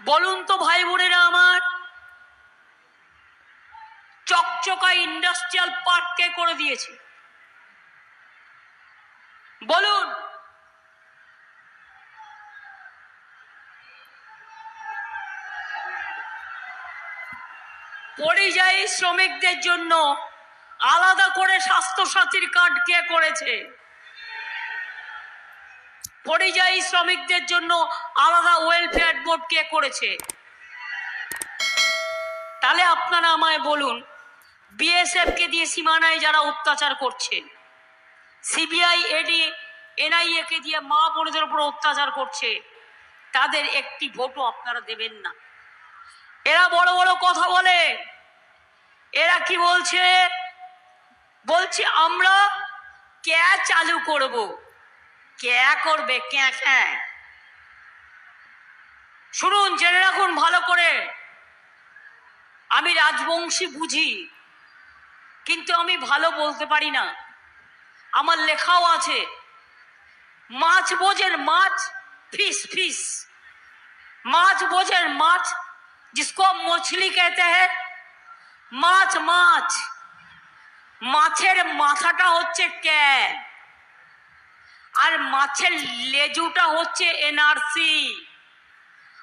বলুন তো ভাই বোনেরা আমার, চকচকা ইন্ডাস্ট্রিয়াল পার্ক কে করে দিয়েছে? বলুন। পরিযায়ী শ্রমিকদের জন্য আলাদা করে স্বাস্থ্যসাথীর কার্ড কে করেছে? পরিযায়ী শ্রমিকদের জন্য আলাদা ওয়েলফেয়ার বোর্ড কে করেছে। তাহলে আপনারা আমায় বলুন বিএসএফ কে দিয়ে সীমানায় যারা অত্যাচার করছে সিবিআই এডি এনআইএ কে দিয়ে মা বোনদের উপর অত্যাচার করছে, তাদের একটি ভোটও আপনারা দেবেন না। এরা বড় বড় কথা বলে, এরা কি বলছে? বলছে আমরা ক্যা চালু করব? ক্যা করবে ক্যা ক্যা শুনুন জেনে রাখুন ভালো করে আমি রাজবংশী বুঝি কিন্তু আমি ভালো বলতে পারি না আমার লেখাও আছে মাছ বোঝেন মাছ ফিস ফিস মাছ বোঝেন মাছ जिसको हम मछली कहते हैं মাছ মাছ মাছের মাথাটা হচ্ছে ক্যা আর মাছের লেজুটা হচ্ছে এনআরসি।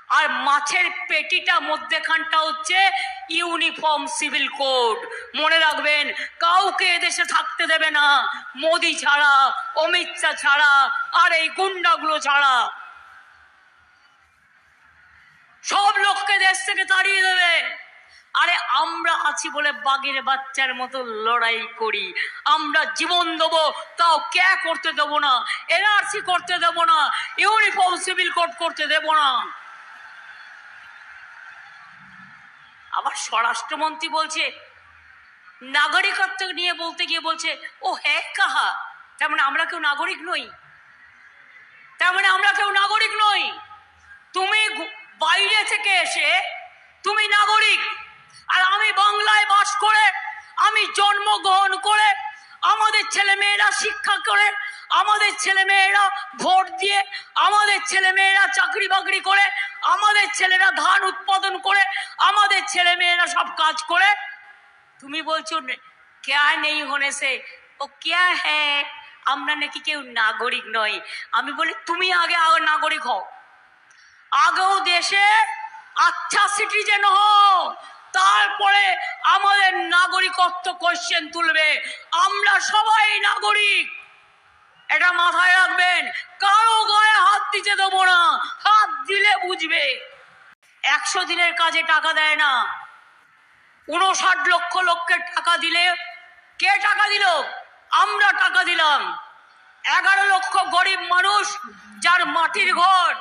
আর মাছের পেটিটা মধ্যেখানটা হচ্ছে ইউনিফর্ম সিভিল কোড। মনে রাখবেন, কাউকে এদেশে থাকতে দেবে না। মোদি ছাড়া, অমিত শাহ ছাড়া, আর এই গুন্ডাগুলো ছাড়া। সব লোককে দেশ থেকে তাড়িয়ে দেবে। আরে আমরা আছি বলে বাঘের বাচ্চার মতো লড়াই করি। আমরা জীবন দেবো, তাও ক্যা করতে দেবো না? এনআরসি করতে দেবো না, ইউনিফর্ম সিভিল কোড করতে দেবো না। আবার স্বরাষ্ট্রমন্ত্রী বলছে, নাগরিকত্ব নিয়ে বলতে গিয়ে বলছে, ও হ্যাঁ কাহা? তার মানে আমরা কেউ নাগরিক নই। তার মানে আমরা কেউ নাগরিক নই। তুমি বাইরে থেকে এসে তুমি নাগরিক আর আমি বাংলায় বাস করে, আমি জন্মগ্রহণ করে, আমাদের ছেলে মেয়েরা শিক্ষা করে, আমাদের ছেলে মেয়েরা ভোট দিয়ে, আমাদের ছেলে মেয়েরা চাকরি বাকরি করে, আমাদের ছেলেরা ধান উৎপাদন করে, আমাদের ছেলে মেয়েরা সব কাজ করে। তুমি বলছো ক্যা নেই হোনে সে? ও ক্যা হ্যাঁ? আমরা নাকি কেউ নাগরিক নয় আমি বলি, তুমি আগে আগে নাগরিক হও। আগেও দেশে আচ্ছা সিটিজেন হও। তারপরে আমাদের নাগরিকত্ব কোশ্চেন তুলবে। আমরা সবাই নাগরিক। এটা মাথায় রাখবেন। কারও গায়ে হাত দিতে দেবো না। হাত দিলে বুঝবে। একশো দিনের কাজে টাকা দেয় না। উনষাট লক্ষ লোককে টাকা দিলে কে টাকা দিল? আমরা টাকা দিলাম। এগারো লক্ষ গরিব মানুষ যার মাটির ঘর।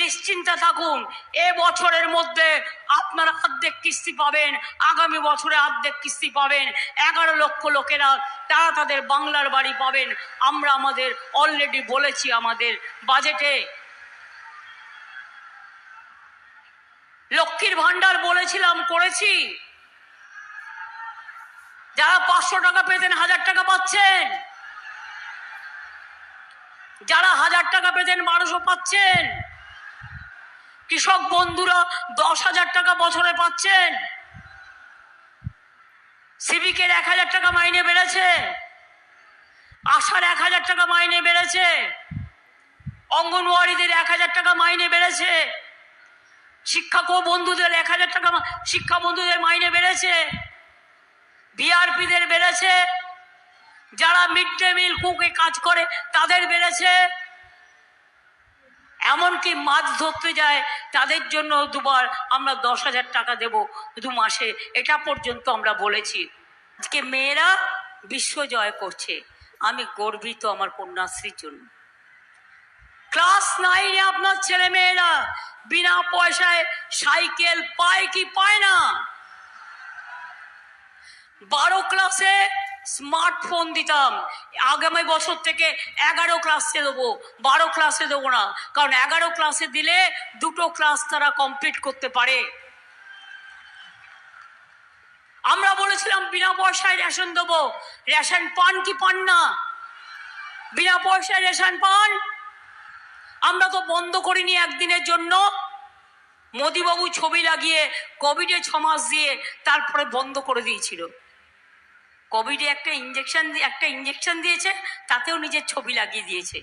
নিশ্চিন্তে থাকুন। এ বছরের মধ্যে আপনারা অর্ধেক কিস্তি পাবেন, আগামী বছরে অর্ধেক কিস্তি পাবেন। এগারো লক্ষ লোকেরা তারা তাদের বাংলার বাড়ি পাবেন। আমরা আমাদের অলরেডি বলেছি আমাদের বাজেটে লক্ষ্মীর ভান্ডার বলেছিলাম, করেছি। যারা পাঁচশো টাকা পেতেন, হাজার টাকা পাচ্ছেন। যারা হাজার টাকা পেতেন, বারোশো পাচ্ছেন। কৃষক বন্ধুরা দশ হাজার টাকা বছরে পাচ্ছেন। সিভিকের এক হাজার টাকা মাইনে বেড়েছে। আশার এক হাজার টাকা মাইনে বেড়েছে। অঙ্গনওয়াড়িদের এক হাজার টাকা মাইনে বেড়েছে। শিক্ষক ও বন্ধুদের এক হাজার টাকা শিক্ষা বন্ধুদের মাইনে বেড়েছে। বিআরপিদের বেড়েছে। যারা মিড ডে মিল কুকে কাজ করে, তাদের বেড়েছে। এমনকি মাছ ধরতে যায়, তাদের জন্য দুবার আমরা দশ হাজার টাকা দেব দু মাসে। এটা পর্যন্ত আমরা বলেছি। আজকে মেয়েরা বিশ্ব জয় করছে। আমি গর্বিত আমার কন্যাশ্রীর জন্য। ক্লাস নাইনে আপনার ছেলে মেয়েরা বিনা পয়সায় সাইকেল পায় কি পায় না? বারো ক্লাসে স্মার্টফোন দিতাম। আগামী বছর থেকে এগারো ক্লাসে দেবো। বারো ক্লাসে দেবো না। কারণ এগারো ক্লাসে দিলে দুটো ক্লাস তারা কমপ্লিট করতে পারে। আমরা বলেছিলাম, বিনা পয়সায় রেশন দেবো। রেশন পান কি পান না? বিনা পয়সায় রেশন পান? আমরা তো বন্ধ করিনি একদিনের জন্য। মোদিবাবু ছবি লাগিয়ে কোভিডে ছমাস দিয়ে তারপরে বন্ধ করে দিয়েছিল। কোভিডে একটা ইঞ্জেকশন একটা ইঞ্জেকশন দিয়েছে, তাতেও নিজের ছবি লাগিয়ে দিয়েছে।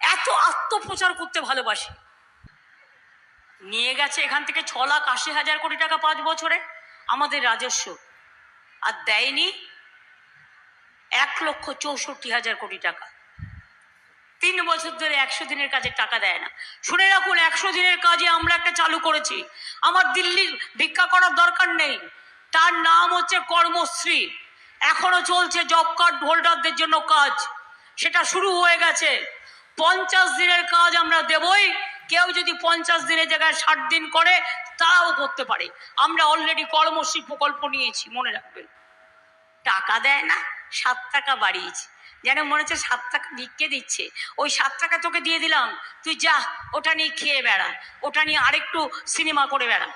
এত আত্মপ্রচার করতে ভালোবাসে। নিয়ে গেছে এখান থেকে ছ লাখ আশি হাজার কোটি টাকা পাঁচ বছরে আমাদের রাজস্ব। আর দেয়নি এক লক্ষ চৌষট্টি হাজার কোটি টাকা। তিন বছর ধরে একশো দিনের কাজে টাকা দেয় না। শুনে রাখুন, একশো দিনের কাজে আমরা একটা চালু করেছি। আমার দিল্লির ভিক্ষা করার দরকার নেই। তার নাম হচ্ছে কর্মশ্রী। এখনও চলছে জব কার্ড হোল্ডারদের জন্য কাজ। সেটা শুরু হয়ে গেছে। পঞ্চাশ দিনের কাজ আমরা দেবই। কেউ যদি পঞ্চাশ দিনের জায়গায় ষাট দিন করে তারাও করতে পারে। আমরা অলরেডি কর্মশ্রী প্রকল্প নিয়েছি, মনে রাখবেন। টাকা দেয় না, সাত টাকা বাড়িয়েছে। যেন মনে হচ্ছে সাত টাকা ভিক্ষে দিচ্ছে। ওই সাত টাকা তোকে দিয়ে দিলাম। তুই যা, ওটা নিয়ে খেয়ে বেড়া। ওটা নিয়ে আরেকটু সিনেমা করে বেড়া।